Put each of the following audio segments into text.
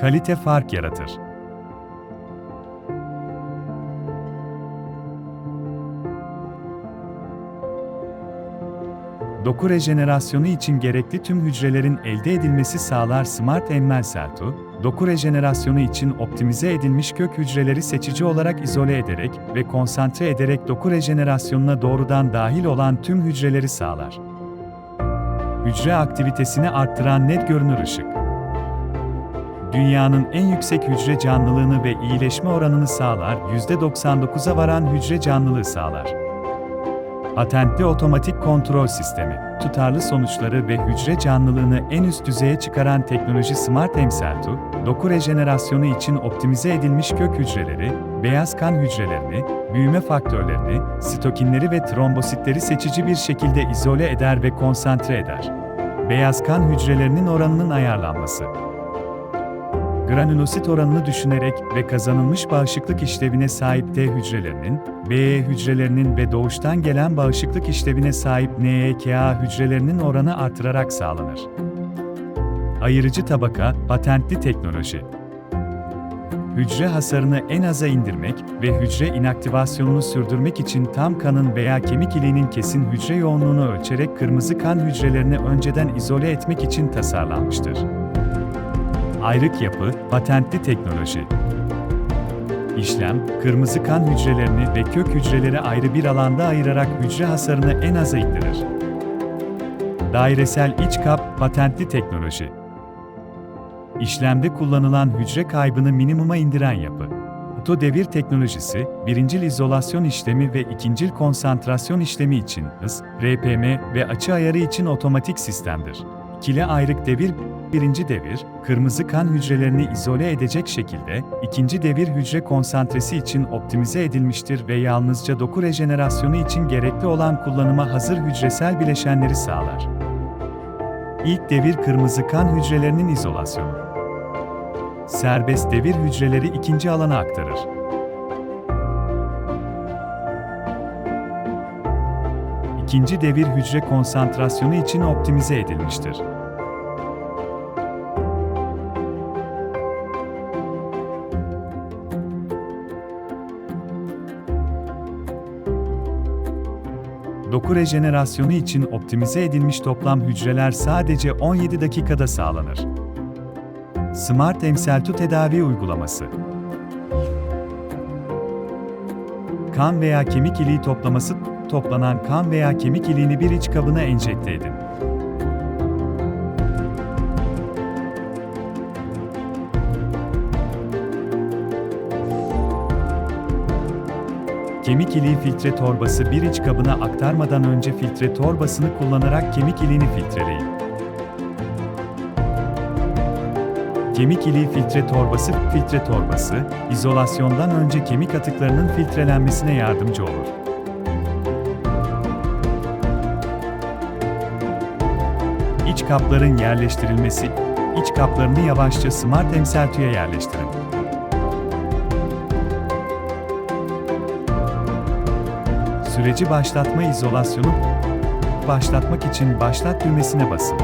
kalite fark yaratır. Doku rejenerasyonu için gerekli tüm hücrelerin elde edilmesi sağlar Smart Emmel Celtu, doku rejenerasyonu için optimize edilmiş kök hücreleri seçici olarak izole ederek ve konsantre ederek doku rejenerasyonuna doğrudan dahil olan tüm hücreleri sağlar. Hücre aktivitesini arttıran net görünür ışık. Dünyanın en yüksek hücre canlılığını ve iyileşme oranını sağlar, %99'a varan hücre canlılığı sağlar. Patentli otomatik kontrol sistemi, tutarlı sonuçları ve hücre canlılığını en üst düzeye çıkaran teknoloji Smart Emseltu, doku rejenerasyonu için optimize edilmiş kök hücreleri, beyaz kan hücrelerini, büyüme faktörlerini, sitokinleri ve trombositleri seçici bir şekilde izole eder ve konsantre eder. Beyaz kan hücrelerinin oranının ayarlanması granülosit oranını düşünerek ve kazanılmış bağışıklık işlevine sahip T hücrelerinin, BE hücrelerinin ve doğuştan gelen bağışıklık işlevine sahip NEKA hücrelerinin oranı artırarak sağlanır. Ayırıcı tabaka, patentli teknoloji. Hücre hasarını en aza indirmek ve hücre inaktivasyonunu sürdürmek için tam kanın veya kemik iliğinin kesin hücre yoğunluğunu ölçerek kırmızı kan hücrelerini önceden izole etmek için tasarlanmıştır. Ayrık yapı, patentli teknoloji. İşlem, kırmızı kan hücrelerini ve kök hücreleri ayrı bir alanda ayırarak hücre hasarını en aza indirir. Dairesel iç kap, patentli teknoloji. İşlemde kullanılan hücre kaybını minimuma indiren yapı. Oto devir teknolojisi, birincil izolasyon işlemi ve ikincil konsantrasyon işlemi için hız, RPM ve açı ayarı için otomatik sistemdir. İkili ayrık devir birinci devir, kırmızı kan hücrelerini izole edecek şekilde, ikinci devir hücre konsantresi için optimize edilmiştir ve yalnızca doku rejenerasyonu için gerekli olan kullanıma hazır hücresel bileşenleri sağlar. İlk devir kırmızı kan hücrelerinin izolasyonu. Serbest devir hücreleri ikinci alana aktarır. İkinci devir hücre konsantrasyonu için optimize edilmiştir. Doku rejenerasyonu için optimize edilmiş toplam hücreler sadece 17 dakikada sağlanır. Smart Emseltu tedavi uygulaması. Kan veya kemik iliği toplaması, toplanan kan veya kemik iliğini bir iç kabına enjekte edin. Kemik iliği filtre torbası bir iç kabına aktarmadan önce filtre torbasını kullanarak kemik iliğini filtreleyin. Kemik iliği filtre torbası, filtre torbası, izolasyondan önce kemik atıklarının filtrelenmesine yardımcı olur. İç kapların yerleştirilmesi, iç kaplarını yavaşça Smart Emseltu'ya yerleştirin. Süreci başlatma izolasyonu başlatmak için başlat düğmesine basın.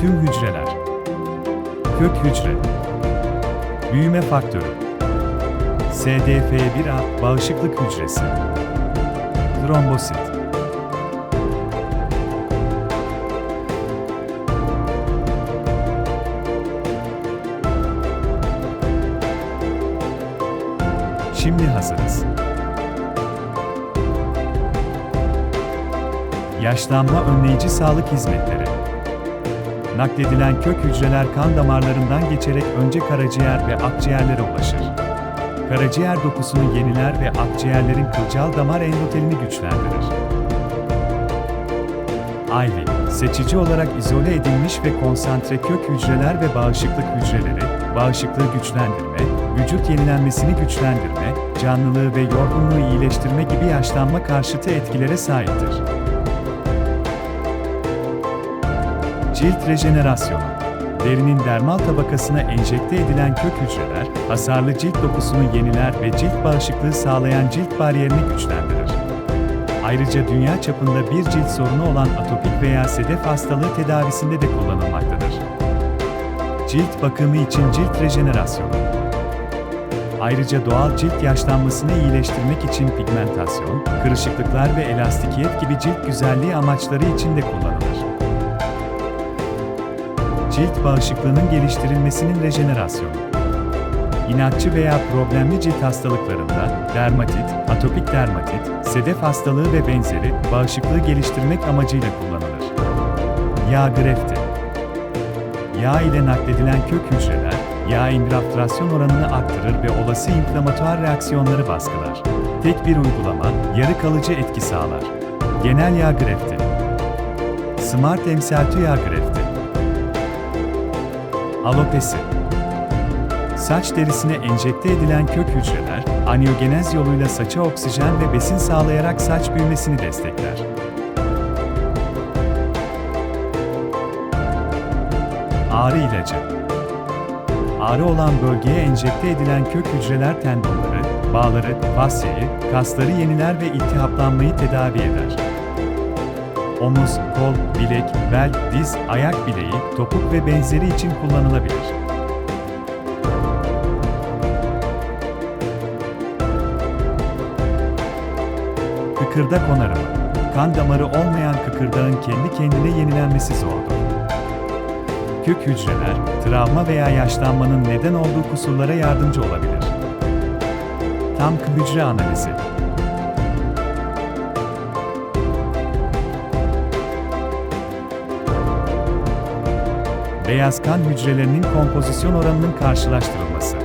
Tüm hücreler. Kök hücre. Büyüme faktörü. SDF1A bağışıklık hücresi. Trombosit. Şimdi hazırız. Yaşlanma önleyici sağlık hizmetleri. Nakledilen kök hücreler kan damarlarından geçerek önce karaciğer ve akciğerlere ulaşır. Karaciğer dokusunu yeniler ve akciğerlerin kılcal damar endotelini güçlendirir. IV, seçici olarak izole edilmiş ve konsantre kök hücreler ve bağışıklık hücreleri, bağışıklığı güçlendirme, vücut yenilenmesini güçlendirme, canlılığı ve yorgunluğu iyileştirme gibi yaşlanma karşıtı etkilere sahiptir. Cilt rejenerasyonu Derinin dermal tabakasına enjekte edilen kök hücreler, hasarlı cilt dokusunu yeniler ve cilt bağışıklığı sağlayan cilt bariyerini güçlendirir. Ayrıca dünya çapında bir cilt sorunu olan atopik veya sedef hastalığı tedavisinde de kullanılmaktadır. Cilt bakımı için cilt rejenerasyonu. Ayrıca doğal cilt yaşlanmasını iyileştirmek için pigmentasyon, kırışıklıklar ve elastikiyet gibi cilt güzelliği amaçları için de kullanılır. Cilt bağışıklığının geliştirilmesinin rejenerasyonu. İnatçı veya problemli cilt hastalıklarında dermatit, atopik dermatit, sedef hastalığı ve benzeri bağışıklığı geliştirmek amacıyla kullanılır. Yağ grefti. Yağ ile nakledilen kök hücreler, yağ ingraftrasyon oranını arttırır ve olası inflamatuar reaksiyonları baskılar. Tek bir uygulama, yarı kalıcı etki sağlar. Genel yağ grefti. Smart emsaltü yağ grefti. Alopesi. Saç derisine enjekte edilen kök hücreler, angiyogenez yoluyla saça oksijen ve besin sağlayarak saç büyümesini destekler. Ağrı ilacı. Ağrı olan bölgeye enjekte edilen kök hücreler tendonları, bağları, fasyayı, kasları yeniler ve iltihaplanmayı tedavi eder. Omuz, kol, bilek, bel, diz, ayak bileği, topuk ve benzeri için kullanılabilir. Kıkırdak onarımı. Kan damarı olmayan kıkırdağın kendi kendine yenilenmesi zordur. Kök hücreler, travma veya yaşlanmanın neden olduğu kusurlara yardımcı olabilir. Tam hücre analizi. Beyaz kan hücrelerinin kompozisyon oranının karşılaştırılması.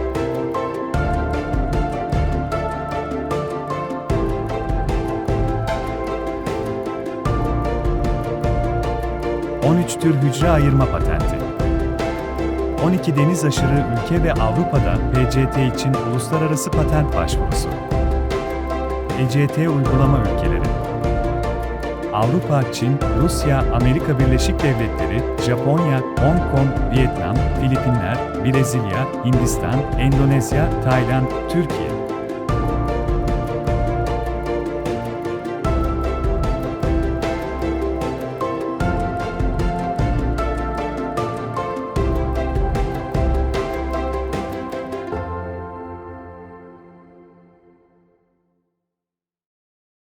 ...13 tür hücre ayırma patenti. 12 deniz aşırı ülke ve Avrupa'da PCT için uluslararası patent başvurusu. ECT uygulama ülkeleri. Avrupa, Çin, Rusya, Amerika Birleşik Devletleri, Japonya, Hong Kong, Vietnam, Filipinler, Brezilya, Hindistan, Endonezya, Tayland, Türkiye.